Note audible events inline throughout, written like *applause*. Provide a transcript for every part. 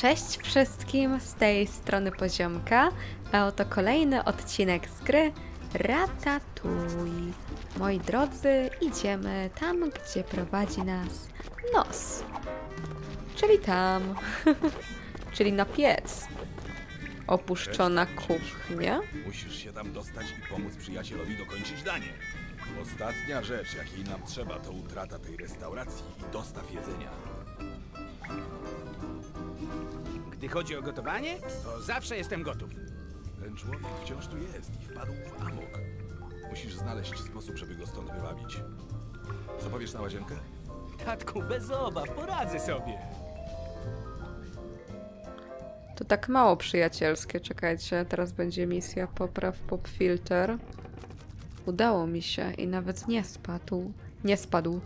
Cześć wszystkim, z tej strony Poziomka, a oto kolejny odcinek z gry Ratatouille. Moi drodzy, idziemy tam, gdzie prowadzi nas nos. Czyli tam. *laughs* Czyli na piec. Opuszczona kuchnia. Musisz się tam dostać i pomóc przyjacielowi dokończyć danie. Ostatnia rzecz, jakiej nam trzeba, to utrata tej restauracji i dostaw jedzenia. Gdy chodzi o gotowanie, to zawsze jestem gotów. Ten człowiek wciąż tu jest i wpadł w amok. Musisz znaleźć sposób, żeby go stąd wywabić. Co powiesz na łazienkę? Tatku, bez obaw, poradzę sobie. To tak mało przyjacielskie, czekajcie, teraz będzie misja popraw pop filter. Udało mi się i nawet nie spadł. Nie spadł.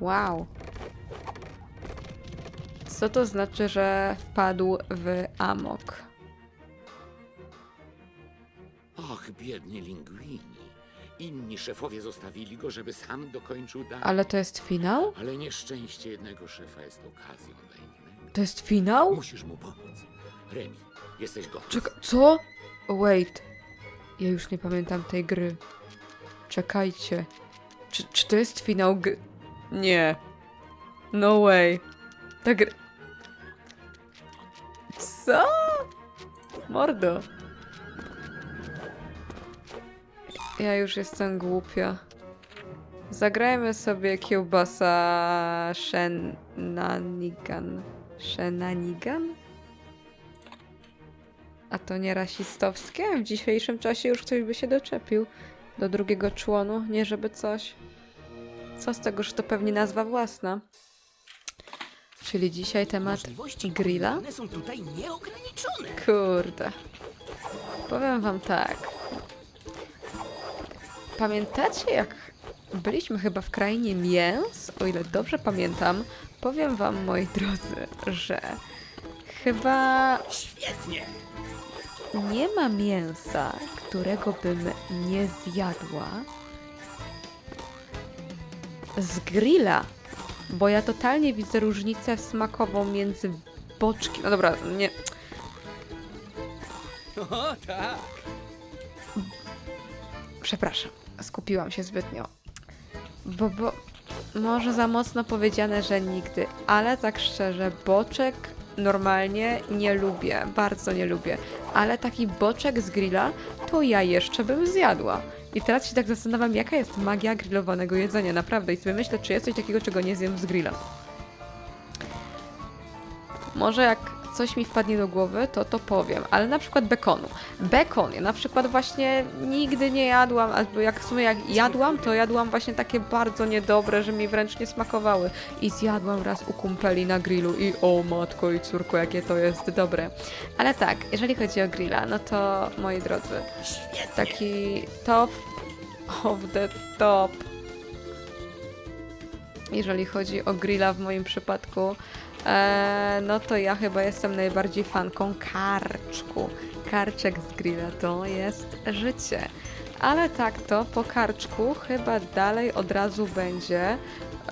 Wow. Co to znaczy, że wpadł w amok? Och, biedny Linguini. Inni szefowie zostawili go, żeby sam dokończył danie. Ale to jest finał? Ale nieszczęście jednego szefa jest okazją dla innego. To jest finał? Musisz mu pomóc. Remi, jesteś gotów? Czeka co? Wait. Ja już nie pamiętam tej gry. Czekajcie. Czy, czy to jest finał gry? Nie. No way. Ta gry... Co? Mordo. Ja już jestem głupia. Zagrajmy sobie kiełbasa Shenanigan. Shenanigan? A to nie rasistowskie? W dzisiejszym czasie już ktoś by się doczepił do drugiego członu, nie żeby coś. Co z tego, że to pewnie nazwa własna. Czyli dzisiaj temat grilla? są tutaj nieograniczone. Kurde. Powiem wam tak. Pamiętacie, jak byliśmy chyba w krainie mięs? O ile dobrze pamiętam, powiem wam, moi drodzy, że chyba Świetnie. nie ma mięsa, którego bym nie zjadła z grilla. Bo ja totalnie widzę różnicę smakową między boczkiem. No dobra, nie. *laughs* O, tak. Przepraszam, skupiłam się zbytnio. Bo, bo może za mocno powiedziane, że nigdy, ale tak szczerze, boczek normalnie nie lubię, bardzo nie lubię. Ale taki boczek z grilla to ja jeszcze bym zjadła. I teraz się tak zastanawiam, jaka jest magia grillowanego jedzenia, naprawdę. I sobie myślę, czy jest coś takiego, czego nie zjem z grilla. Może jak coś mi wpadnie do głowy, to to powiem, ale na przykład bekonu. Bekon, ja na przykład właśnie nigdy nie jadłam, albo jak w sumie jak jadłam, to jadłam właśnie takie bardzo niedobre, że mi wręcz nie smakowały. I zjadłam raz u kumpeli na grillu i o matko i córko, jakie to jest dobre. Ale tak, jeżeli chodzi o grilla, no to moi drodzy, taki top of the top jeżeli chodzi o grilla w moim przypadku, e, no to ja chyba jestem najbardziej fanką karczku. Karczek z grilla to jest życie. Ale tak to po karczku chyba dalej od razu będzie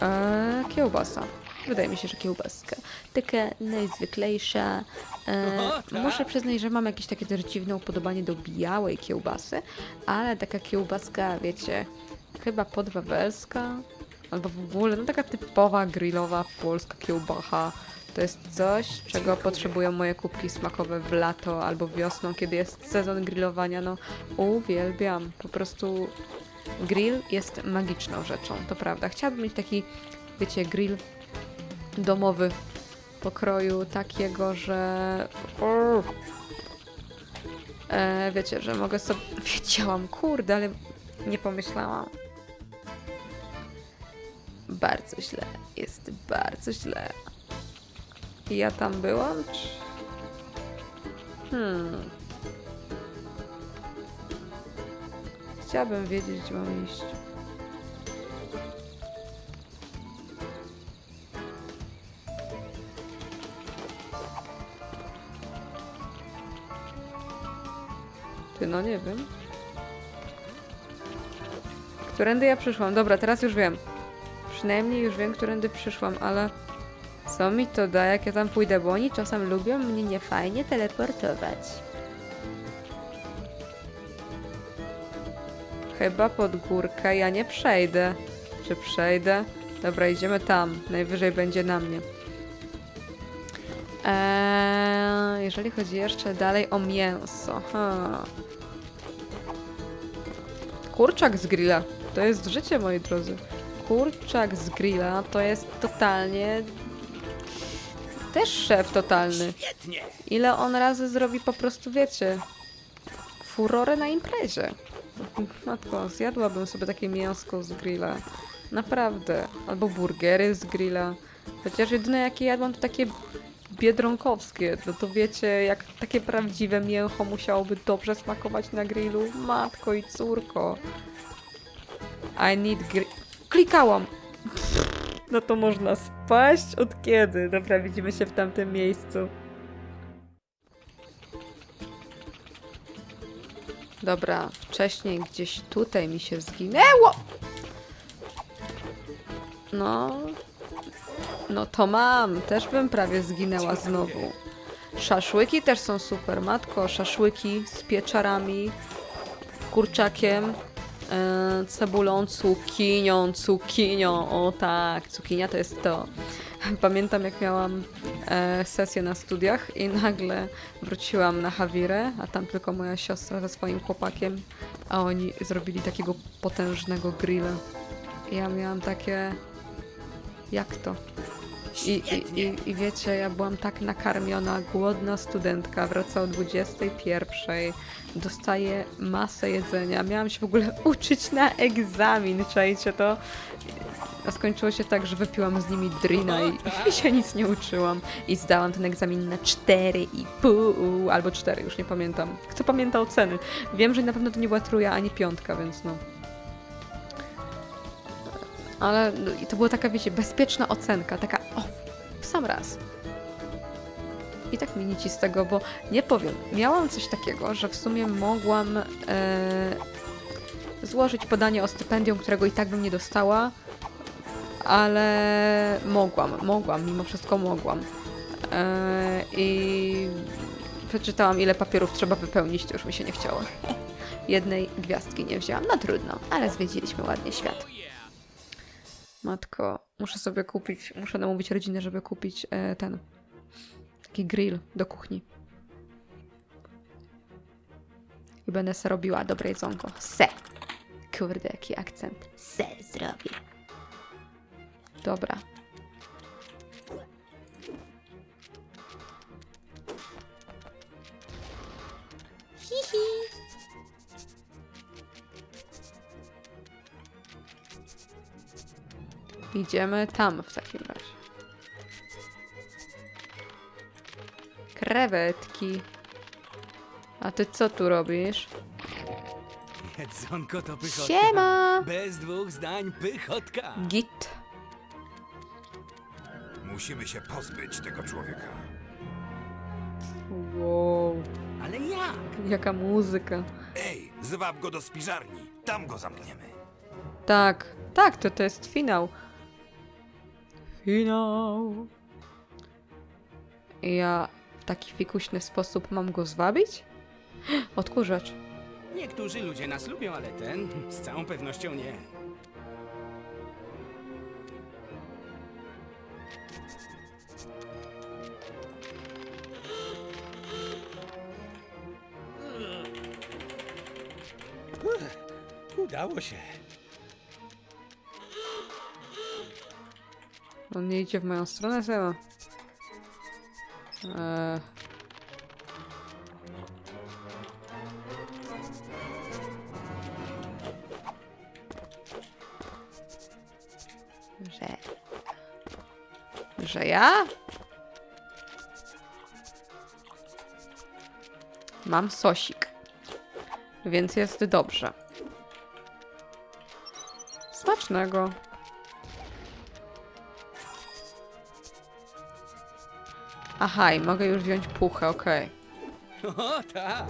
e, kiełbasa. Wydaje mi się, że kiełbaska. Taka najzwyklejsza. E, *laughs* tak. muszę przyznać, że mam jakieś takie też dziwne upodobanie do białej kiełbasy, ale taka kiełbaska, wiecie, chyba podwawelska, albo w ogóle, no taka typowa grillowa polska kiełbacha. To jest coś, czego potrzebują moje kubki smakowe w lato albo wiosną, kiedy jest sezon grillowania. No, uwielbiam. Po prostu grill jest magiczną rzeczą, to prawda. Chciałabym mieć taki, wiecie, grill domowy pokroju takiego, że. E, wiecie, że mogę sobie. *laughs* Wiedziałam, kurde, ale nie pomyślałam. Bardzo źle. Jest bardzo źle. Ja tam byłam? Hmm. Chciałabym wiedzieć, gdzie mam iść. Ty, no nie wiem. Którędy ja przyszłam? Dobra, teraz już wiem. Przynajmniej już wiem, którędy przyszłam, ale Co mi to da, jak ja tam pójdę, bo oni czasem lubią mnie niefajnie teleportować. Chyba pod górkę ja nie przejdę. Czy przejdę? Dobra, idziemy tam. Najwyżej będzie na mnie. Eee, jeżeli chodzi jeszcze dalej o mięso. Ha. Kurczak z grilla. To jest życie, moi drodzy. Kurczak z grilla to jest totalnie... Też szef totalny. Ile on razy zrobi po prostu, wiecie, furorę na imprezie. Matko, zjadłabym sobie takie mięsko z grilla. Naprawdę. Albo burgery z grilla. Chociaż jedyne jakie jadłam to takie biedronkowskie. No to wiecie, jak takie prawdziwe mięcho musiałoby dobrze smakować na grillu. Matko i córko. I need grill. Klikałam! No to można spaść od kiedy? Dobra, widzimy się w tamtym miejscu. Dobra, wcześniej gdzieś tutaj mi się zginęło. No. No to mam. Też bym prawie zginęła znowu. Szaszłyki też są super, matko. Szaszłyki z pieczarami, kurczakiem, cebulą, cukinią, cukinią. O tak, cukinia to jest to. *laughs* Pamiętam jak miałam e, sesję na studiach i nagle wróciłam na Hawirę, a tam tylko moja siostra ze swoim chłopakiem, a oni zrobili takiego potężnego grilla. I ja miałam takie... Jak to? I, i, i, wiecie, ja byłam tak nakarmiona, głodna studentka, wraca o 21, dostaję masę jedzenia, miałam się w ogóle *laughs* uczyć na egzamin, czajcie to? A skończyło się tak, że wypiłam z nimi drina i, i się nic nie uczyłam. I zdałam ten egzamin na 4,5 albo 4, już nie pamiętam. Kto pamięta oceny? Wiem, że na pewno to nie była truja ani piątka, więc no. Ale i to była taka, wiecie, bezpieczna ocenka, taka o, w sam raz. I tak mi nic z tego, bo nie powiem, miałam coś takiego, że w sumie mogłam e, złożyć podanie o stypendium, którego i tak bym nie dostała, ale mogłam, mogłam, mimo wszystko mogłam. E, I przeczytałam, ile papierów trzeba wypełnić, to już mi się nie chciało. Jednej gwiazdki nie wzięłam, no trudno, ale zwiedziliśmy ładnie świat. Matko, muszę sobie kupić, muszę namówić rodzinę, żeby kupić e, ten taki grill do kuchni. I będę se robiła dobre jedzonko. Se! Kurde, jaki akcent. Se zrobię. Dobra. Idziemy tam w takim razie. Krewetki. A ty co tu robisz? Jedzonko to pychotka. Siema! Bez dwóch zdań pychotka. Git. Musimy się pozbyć tego człowieka. Wow. Ale jak? Jaka muzyka. Ej, zwab go do spiżarni. Tam go zamkniemy. Tak, tak, to to jest finał. Finał. I Ja w taki fikuśny sposób mam go zwabić? *gasps* Odkurzacz. Niektórzy ludzie nas lubią, ale ten *laughs* z całą pewnością nie. *gasps* Udało się. On nie idzie w moją stronę. Eee. Że... Że ja? Mam sosik. Więc jest dobrze. Smacznego. Aha, i mogę już wziąć puchę, okej. *laughs* O tak.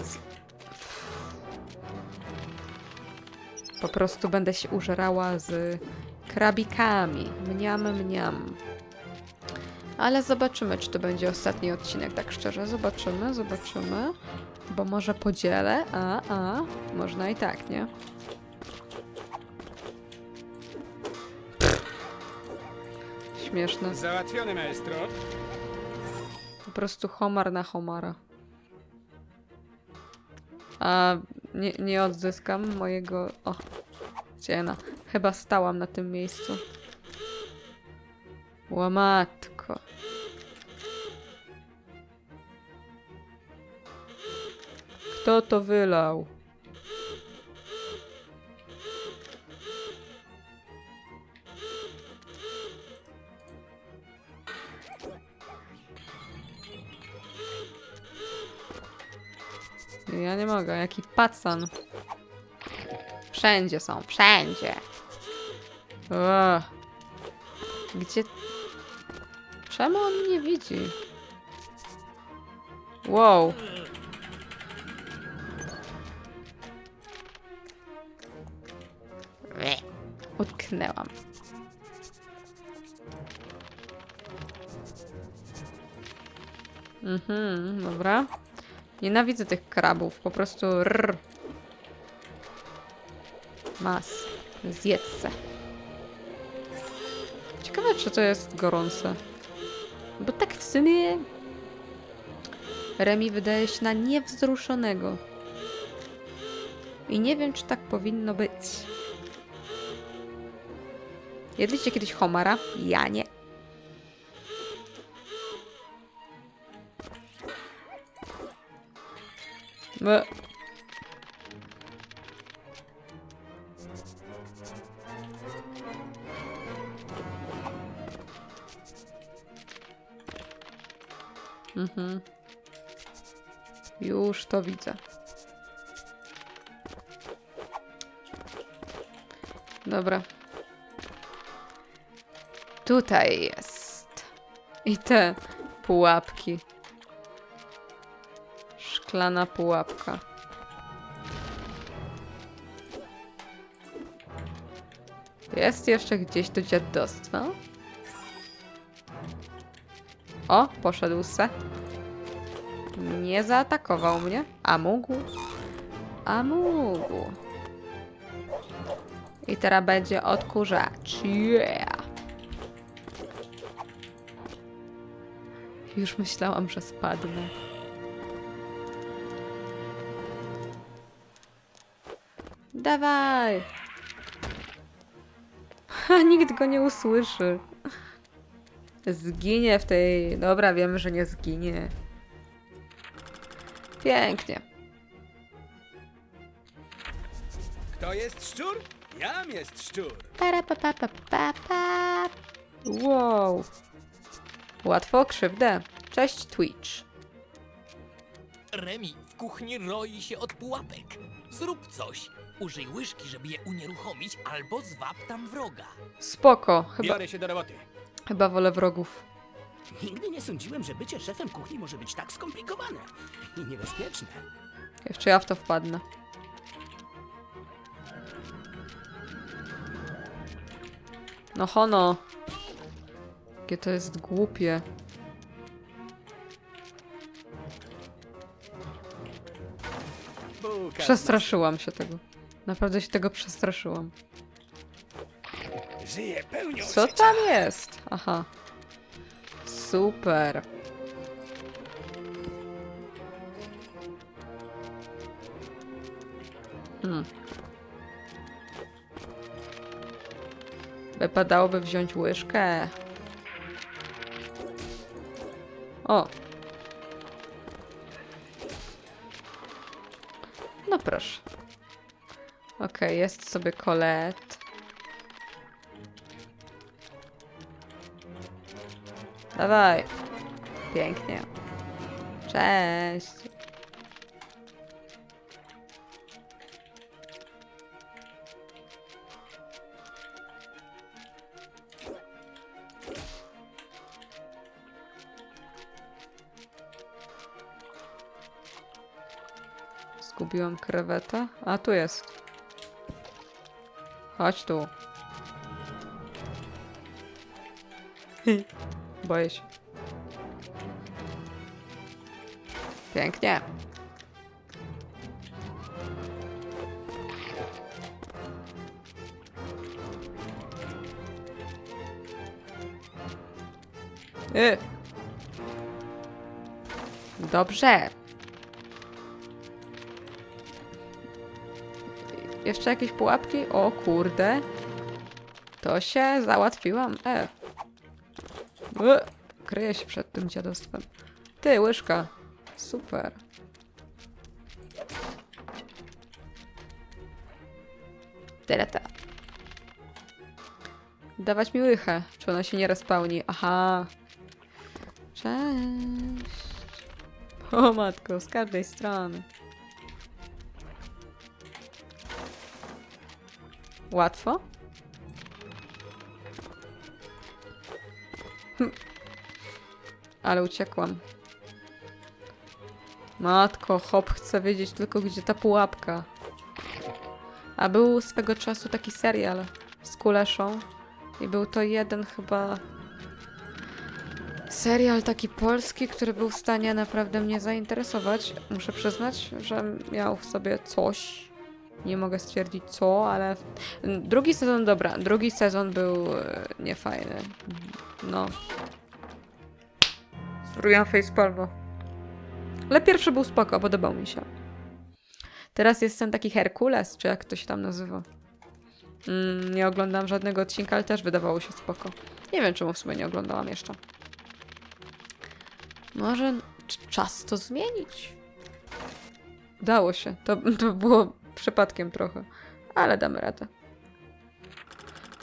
Po prostu będę się użerała z krabikami. Mniam, mniam. Ale zobaczymy, czy to będzie ostatni odcinek, tak szczerze. Zobaczymy, zobaczymy. Bo może podzielę, a, a, można i tak, nie? Śmieszne. Załatwiony, maestro. Prostu homar na homara. A nie, nie odzyskam mojego. O, ciena. Chyba stałam na tym miejscu. Łamatko. Kto to wylał? Ja nie mogę, jaki pacan. Wszędzie są, wszędzie. Gdzie... Czemu on mnie widzi? Wow. Utknęłam. Mhm, dobra. Nienawidzę tych krabów, po prostu rrr. Mas. Zjedz. Ciekawe, czy to jest gorące. Bo tak w sumie... Remi wydaje się na niewzruszonego. I nie wiem, czy tak powinno być. Jedliście kiedyś homara? Ja nie. Be. Mhm. Już to widzę. Dobra. Tutaj jest. I te pułapki. Szklana pułapka. Jest jeszcze gdzieś do dziadostwa? O, poszedł se. Nie zaatakował mnie. A mógł? A mógł. I teraz będzie odkurzacz. Yeah! Już myślałam, że spadnę. Dawaj! *laughs* Ha, nikt go nie usłyszy. Zginie w tej... Dobra, wiemy, że nie zginie. Pięknie. Kto jest szczur? Jam jest szczur. Para, pa, pa, pa, pa, pa. Wow. Łatwo krzywdę. Cześć Twitch. Remi, w kuchni roi się od pułapek. Zrób coś. Użyj łyżki, żeby je unieruchomić, albo zwab tam wroga. Spoko. Chyba, Biorę się do roboty. chyba wolę wrogów. Nigdy nie sądziłem, że bycie szefem kuchni może być tak skomplikowane i niebezpieczne. Jeszcze ja w to wpadnę. No hono. Jakie to jest głupie. Przestraszyłam się tego. Naprawdę się tego przestraszyłam. Żyje pełnią Co życia. tam jest? Aha. Super. Hmm. Wypadałoby wziąć łyżkę. O. No proszę. Okej, jest sobie kolet. Dawaj. Pięknie. Cześć. Zgubiłam krewetę. A tu jest. Chodź tu. *laughs* Boję się. Pięknie. Y. Dobrze. Jeszcze jakieś pułapki? O kurde. To się załatwiłam. E. E. Kryję się przed tym dziadostwem. Ty, łyżka. Super. Teleta. Dawać mi łychę. Czy ona się nie respawni? Aha. Cześć. O matko, z każdej strony. Łatwo? Hm. Ale uciekłam. Matko, hop, chcę wiedzieć tylko, gdzie ta pułapka. A był swego czasu taki serial z Kuleszą. I był to jeden chyba serial taki polski, który był w stanie naprawdę mnie zainteresować. Muszę przyznać, że miał w sobie coś. Nie mogę stwierdzić co, ale drugi sezon dobra, drugi sezon był e, niefajny. No. Zrobiłam facepalmo. Ale pierwszy był spoko, podobał mi się. Teraz jest ten taki Herkules, czy jak to się tam nazywa. Mm, nie oglądam żadnego odcinka, ale też wydawało się spoko. Nie wiem, czemu w sumie nie oglądałam jeszcze. Może czas to zmienić? Udało się. To, *laughs* to było przypadkiem trochę. Ale damy radę.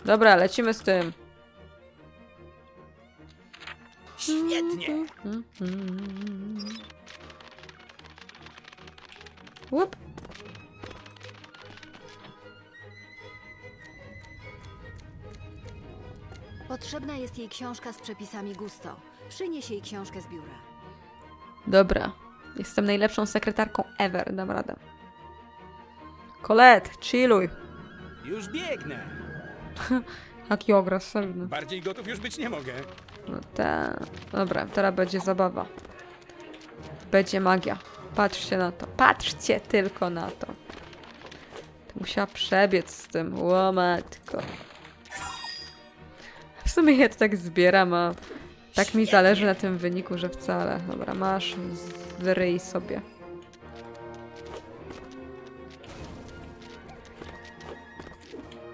Dobra, lecimy z tym. Świetnie! Łup. Potrzebna jest jej książka z przepisami Gusto. Przynieś jej książkę z biura. Dobra. Jestem najlepszą sekretarką ever. Dam radę. Colette, chilluj. Już biegnę. *laughs* Jaki agresywny. Bardziej gotów już być nie mogę. No ta. Dobra, teraz będzie zabawa. Będzie magia. Patrzcie na to. Patrzcie tylko na to. To musiała przebiec z tym. Łomatko. W sumie ja to tak zbieram, a tak mi zależy na tym wyniku, że wcale. Dobra, masz, zryj sobie.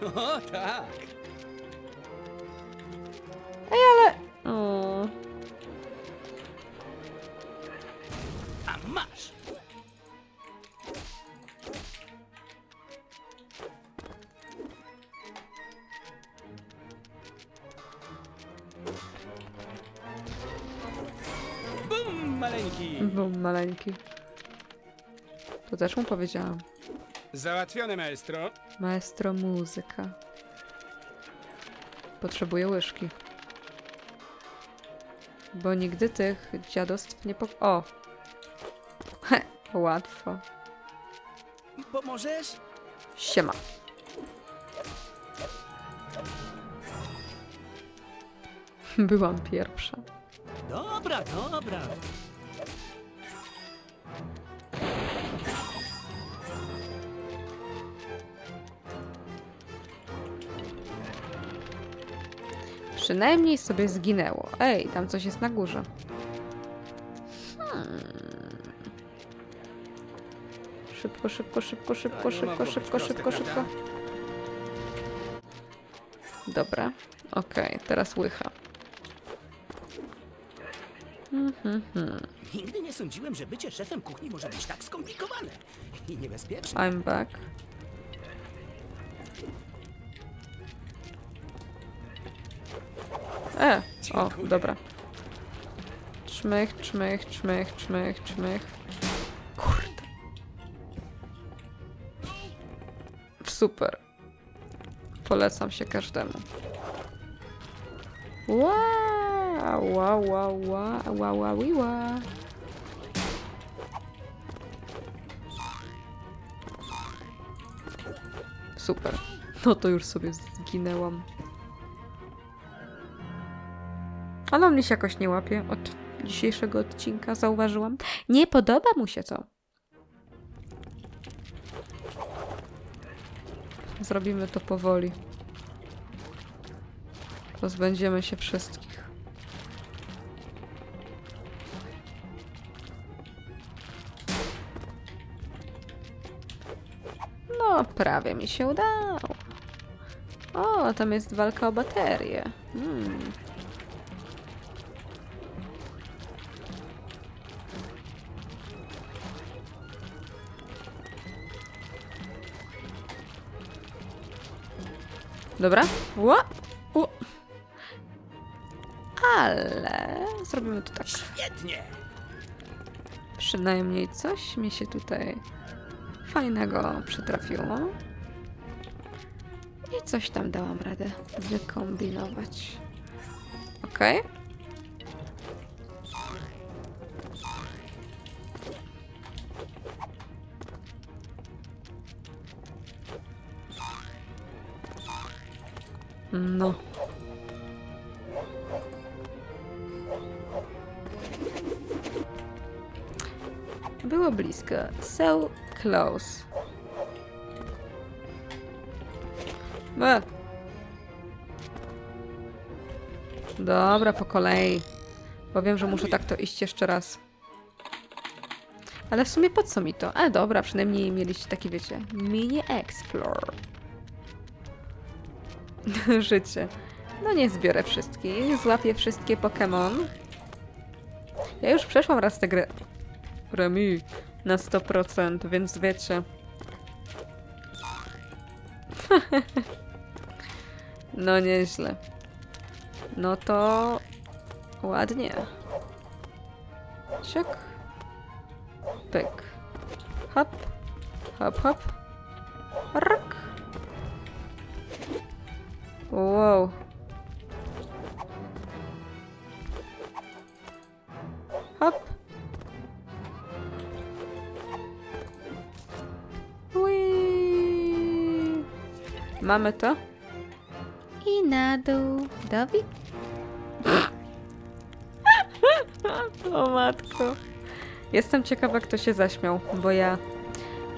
O, tak. O, A masz. Bum, maleńki. był maleńki. To też mu powiedziałam. Załatwione, maestro. Maestro muzyka. Potrzebuję łyżki. Bo nigdy tych dziadostw nie po... O! He, *laughs* łatwo. Pomożesz? Siema. Byłam pierwsza. Dobra, dobra. Przynajmniej sobie zginęło. Ej, tam coś jest na górze. Hmm. Szybko, szybko, szybko, szybko, nie szybko, szybko, szybko, szybko. Dobra, okej, teraz łycha. Mhm. Nigdy nie sądziłem, że bycie szefem kuchni może być tak skomplikowane i niebezpieczne. I'm back. E, o, dobra. Czmych, czmych, czmych, czmych, czmych. Kurde. Super. Polecam się każdemu. Wow, wow, wow, wow, wow, wow, wow. Super. No to już sobie zginęłam. Ale on mnie się jakoś nie łapie. Od dzisiejszego odcinka, zauważyłam. Nie podoba mu się to. Zrobimy to powoli. Pozbędziemy się wszystkich. No, prawie mi się udało. O, tam jest walka o baterię. Hmm. Dobra. Ła! U. Ale zrobimy to tak. Świetnie! Przynajmniej coś mi się tutaj fajnego przytrafiło. I coś tam dałam radę wykombinować. Okej. No. Było blisko. So close. E. Dobra, po kolei. Bo wiem, że muszę tak to iść jeszcze raz. Ale w sumie po co mi to? Ale dobra, przynajmniej mieliście taki, wiecie, mini explore. *laughs* Życie. No nie zbiorę wszystkich, złapię wszystkie Pokémon. Ja już przeszłam raz tę grę. Remi na 100%, więc wiecie. *laughs* no nieźle. No to ładnie. Siak. Pyk. Hop. Hop, hop. Rak. Wow. Hop. Ui. Mamy to. I na dół. *laughs* O matko. Jestem ciekawa, kto się zaśmiał, bo ja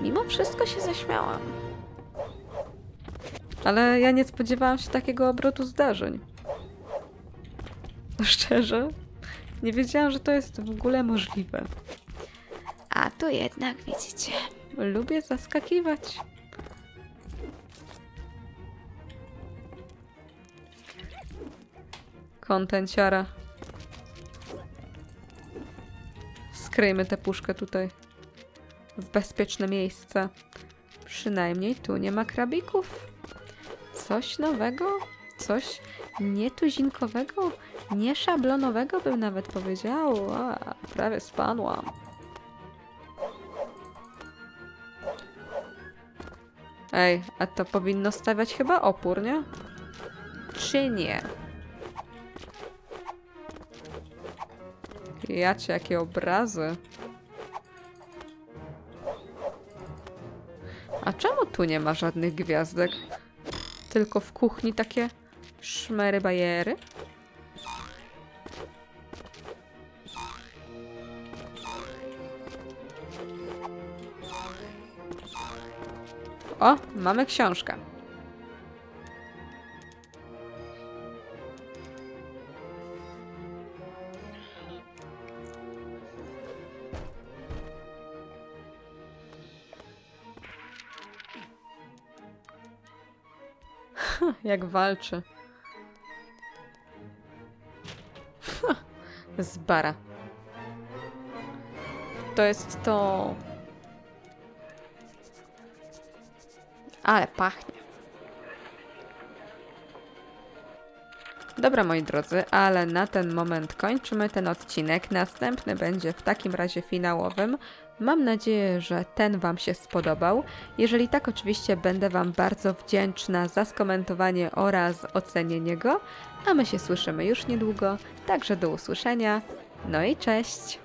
mimo wszystko się zaśmiałam. Ale ja nie spodziewałam się takiego obrotu zdarzeń. Szczerze, nie wiedziałam, że to jest w ogóle możliwe. A tu jednak widzicie, lubię zaskakiwać. Kontenciara. Skryjmy tę puszkę tutaj. W bezpieczne miejsce. Przynajmniej tu nie ma krabików. Coś nowego? Coś nietuzinkowego? Nieszablonowego bym nawet powiedziała. Prawie spadłam. Ej, a to powinno stawiać chyba opór, nie? Czy nie? Jacie, jakie obrazy. A czemu tu nie ma żadnych gwiazdek? Tylko w kuchni takie szmery bajery? O, mamy książkę. *laughs* Jak walczy. *laughs* Z bara. To jest to. Ale pachnie. Dobra, moi drodzy, ale na ten moment kończymy ten odcinek. Następny będzie w takim razie finałowym. Mam nadzieję, że ten Wam się spodobał. Jeżeli tak, oczywiście będę Wam bardzo wdzięczna za skomentowanie oraz ocenienie go. A my się słyszymy już niedługo, także do usłyszenia. No i cześć!